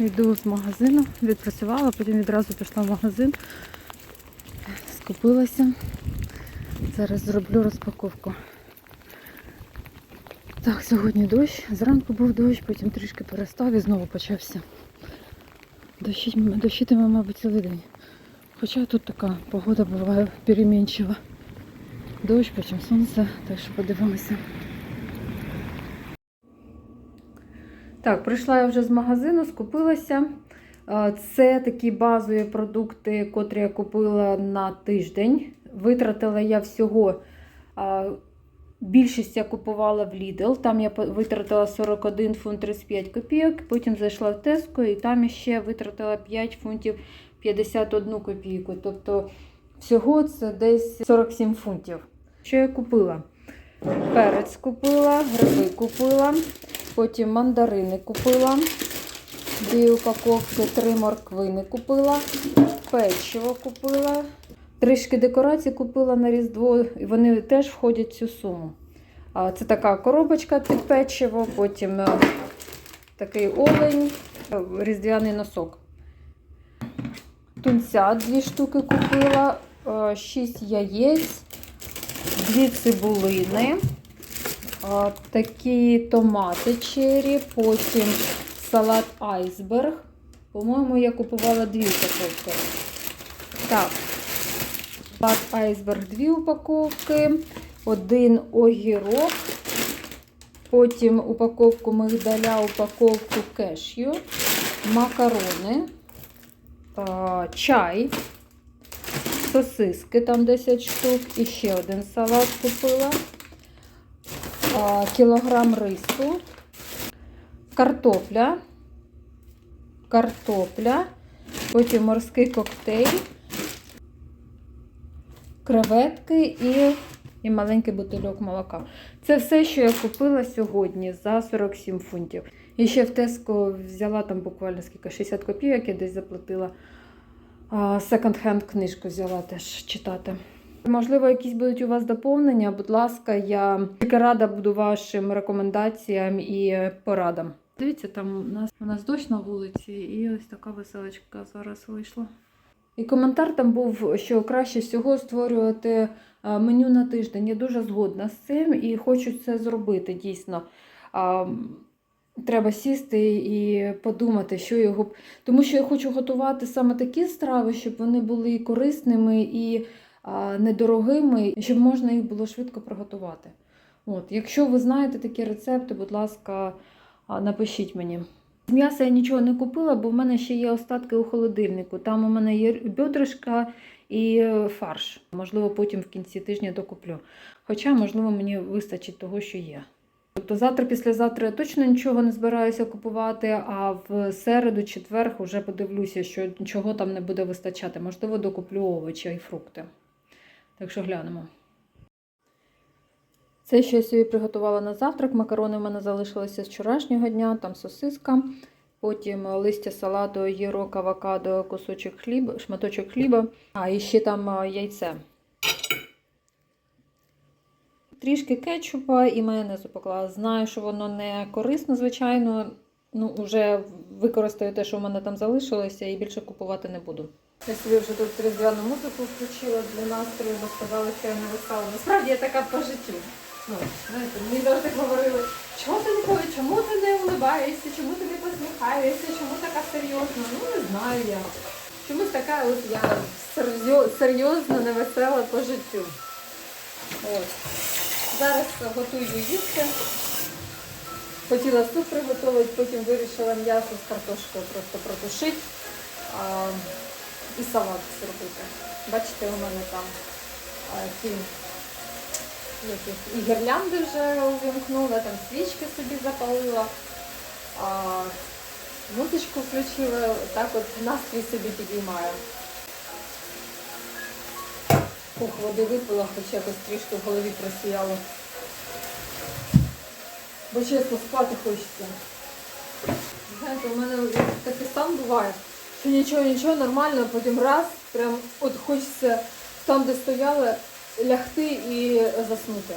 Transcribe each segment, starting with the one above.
Йду з магазину, відпрацювала, потім відразу пішла в магазин, скупилася. Зараз зроблю розпаковку. Так, сьогодні дощ. Зранку був дощ, потім трішки перестав і знову почався. Дощитиме, мабуть, цілий день. Хоча тут така погода буває перемінчива. Дощ, потім сонце, так що подивимося. Так, прийшла я вже з магазину, скупилася. Е, Це такі базові продукти, котрі я купила на тиждень. Витратила я всього. е, Більшість я купувала в Lidl, там я витратила 41 фунт 35 копійок, потім зайшла в Tesco і там ще витратила 5 фунтів 51 копійку. Тобто всього це десь 47 фунтів. Що я купила? Перець купила, гриби купила, потім мандарини купила, дві упаковки, три морквини купила, печиво купила. Трішки декорацій купила на Різдво, і вони теж входять в цю суму. Це така коробочка під печиво, потім е, такий олень, е, різдвяний носок. Тунця дві штуки купила, е, шість яєць, дві цибулини, такі томати чері, потім салат айсберг. По-моєму, я купувала дві упаковки. Так, салат айсберг дві упаковки, один огірок, потім упаковку мигдаля, упаковку кешю, макарони, чай, сосиски, там 10 штук, і ще один салат купила, кілограм рису, картопля, картопля, потім морський коктейль, креветки і, і маленький бутильок молока. Це все, що я купила сьогодні за 47 фунтів. І ще в Теско взяла там буквально скільки 60 копійок, я десь заплатила. Секонд-хенд книжку взяла теж читати. Можливо, якісь будуть у вас доповнення. Будь ласка, я тільки рада буду вашим рекомендаціям і порадам. Дивіться, там у нас у нас дощ на вулиці, і ось така веселочка зараз вийшла. І коментар там був, що краще всього створювати е, меню на тиждень. Я дуже згодна з цим і хочу це зробити дійсно. Треба сісти і подумати, що його. Тому що я хочу готувати саме такі страви, щоб вони були корисними і недорогими, щоб можна їх було швидко приготувати. От, якщо ви знаєте такі рецепти, будь ласка, напишіть мені. З м'яса я нічого не купила, бо в мене ще є остатки у холодильнику. Там у мене є бьодришка і е, фарш. Можливо, потім в кінці тижня докуплю. Хоча, можливо, мені вистачить того, що є. Тобто завтра, післязавтра я точно нічого не збираюся купувати, а в середу, четвер вже подивлюся, що нічого там не буде вистачати. Можливо, докуплю овочі і фрукти. Так що глянемо. Це що я собі приготувала на завтрак. Макарони в мене залишилися з вчорашнього дня, там сосиска, потім листя салату, огірок, авокадо, кусочок хліба, шматочок хліба, а і ще там яйце. Трішки кетчупа і майонезу поклала. Знаю, що воно не корисно, звичайно. Ну, вже використаю те, що в мене там залишилося, і більше купувати не буду. Я собі вже тут різдвяну музику включила для настрою, бо сказали, що я не вистала. Насправді я така по життю. Ну, знаєте, мені завжди говорили, чого ти ходиш, чому ти не улибаєшся, чому ти не посміхаєшся, чому така серйозна? Ну, не знаю я. Чомусь така от я серйо- серйозна, невесела по життю. Ось. Зараз готую їсти. Хотіла суп приготувати, потім вирішила м'ясо з картошкою просто протушити а, і салат зробити. Бачите, у мене там а, ті і гірлянди вже увімкнула, там свічки собі запалила, а, музичку включила, так от настрій собі підіймаю. Ух, води випила, хоч якось трішки в голові просіяло. Бо чесно, спати хочеться. Знаєте, у мене такий стан буває, що нічого, нічого, нормально, а потім раз, прям от хочеться там, де стояла, лягти і заснути.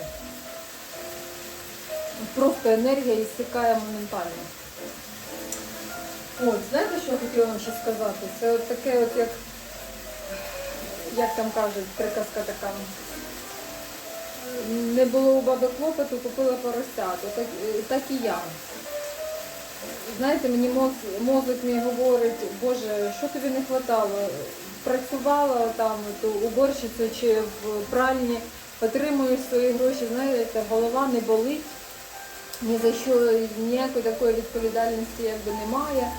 Просто енергія істикає моментально. От, знаєте, що я хотіла вам ще сказати? Це от таке, от як, як там кажуть, приказка така. Не було у баби клопоту, купила поросят. Так, так і я. Знаєте, мені мозок, мозок мій говорить, Боже, що тобі не вистачало? Працювала там уборщицю чи в пральні, отримую свої гроші, знаєте, голова не болить, ні за що ніякої такої відповідальності якби немає.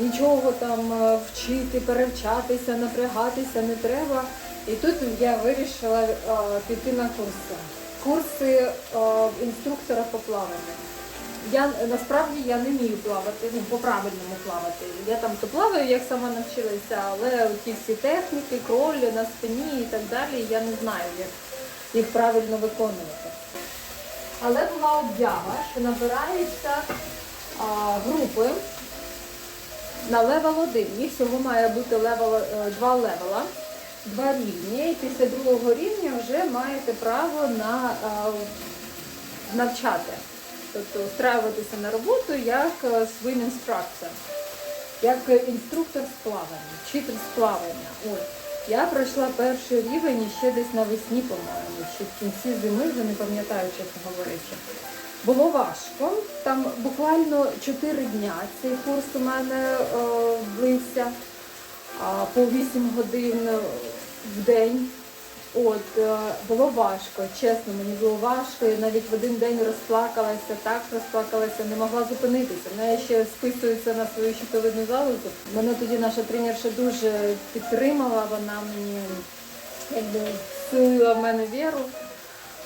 Нічого там е, вчити, перевчатися, напрягатися не треба. І тут я вирішила е, піти на курси. Курси е, інструктора по плаванню. Я насправді я не вмію плавати, ну по-правильному плавати. Я там то плаваю, як сама навчилася, але ті всі техніки, кролі на спині і так далі, я не знаю, як їх правильно виконувати. Але була об'ява, що набираються а, групи на левел 1. Їх всього має бути левел, е, два левела, два рівні. І після другого рівня вже маєте право на а, навчати. Тобто устраюватися на роботу як е, swim instructor, як е, інструктор з плавання, вчитель з плавання. От. Я пройшла перший рівень ще десь навесні, по-моєму, чи в кінці зими, вже не пам'ятаю, чесно говорячи. Було важко. Там буквально 4 дня цей курс у мене е, блився а, по 8 годин в день. От, е, було важко, чесно, мені було важко. Я навіть в один день розплакалася, так розплакалася, не могла зупинитися. Мене ще списується на свою щитовидну залозу. Мене тоді наша тренерша дуже підтримала, вона мені якби в мене віру.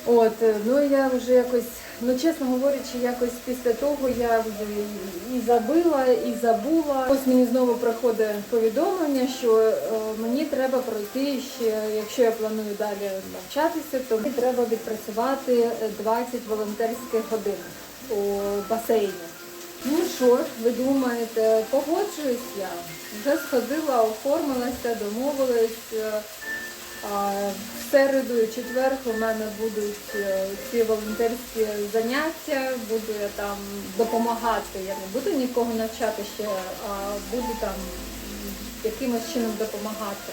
От, е, ну я вже якось, ну чесно говорячи, якось після того я вже і забила, і забула. Ось мені знову приходить повідомлення, що е, мені треба пройти ще, якщо я планую далі навчатися, то мені треба відпрацювати 20 волонтерських годин у басейні. Ну що ви думаєте, погоджуюсь я. Вже сходила, оформилася, домовилась. е, середу і четвер у мене будуть е, ці волонтерські заняття, буду я там допомагати. Я не буду нікого навчати ще, а буду там якимось чином допомагати.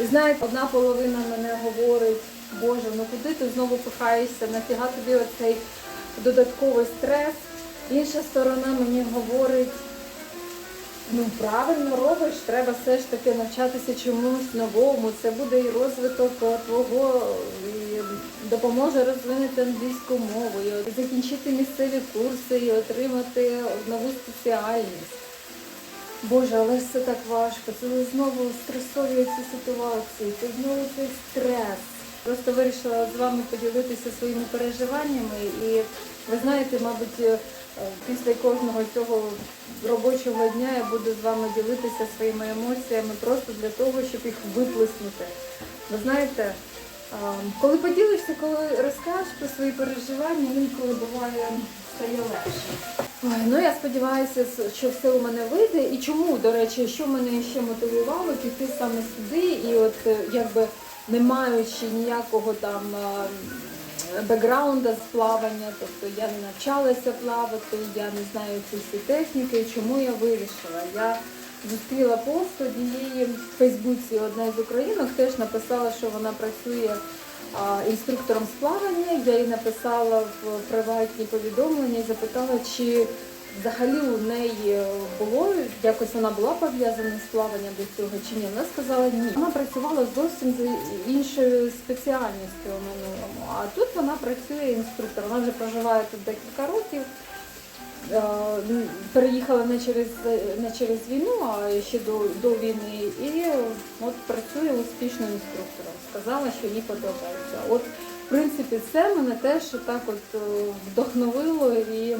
І знаєте, одна половина мене говорить, Боже, ну куди ти знову пихаєшся, нафіга тобі оцей додатковий стрес. Інша сторона мені говорить, Ну, правильно робиш, треба все ж таки навчатися чомусь новому. Це буде і розвиток твого, і допоможе розвинути англійську мову, і закінчити місцеві курси, і отримати нову спеціальність. Боже, але ж це так важко. Це знову стресові ці ситуації, це знову цей стрес. Просто вирішила з вами поділитися своїми переживаннями і ви знаєте, мабуть, після кожного цього робочого дня я буду з вами ділитися своїми емоціями просто для того, щоб їх виплеснути. Ви знаєте, коли поділишся, коли розкажеш про свої переживання, інколи буває стає легше. Ой, ну я сподіваюся, що все у мене вийде. І чому, до речі, що мене ще мотивувало піти саме сюди, і от е, якби не маючи ніякого там е, бекграунда з плавання, тобто я не навчалася плавати, я не знаю ці всі техніки. Чому я вирішила? Я зустріла пост однієї в Фейсбуці, одна з українок теж написала, що вона працює інструктором з плавання. Я їй написала в приватні повідомлення і запитала, чи взагалі у неї було якось вона була пов'язана з плаванням до цього чи ні. Вона сказала ні. Вона працювала зовсім з іншою спеціальністю у минулому. А тут вона працює інструктором. Вона вже проживає тут декілька років. Е, Переїхала не через не через війну, а ще до, до війни. І от працює успішно інструктором. Сказала, що їй подобається. От, в принципі, це мене теж так от е, вдохновило і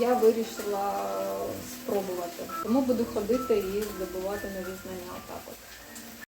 я вирішила спробувати. Тому буду ходити і здобувати нові знання. Отак от.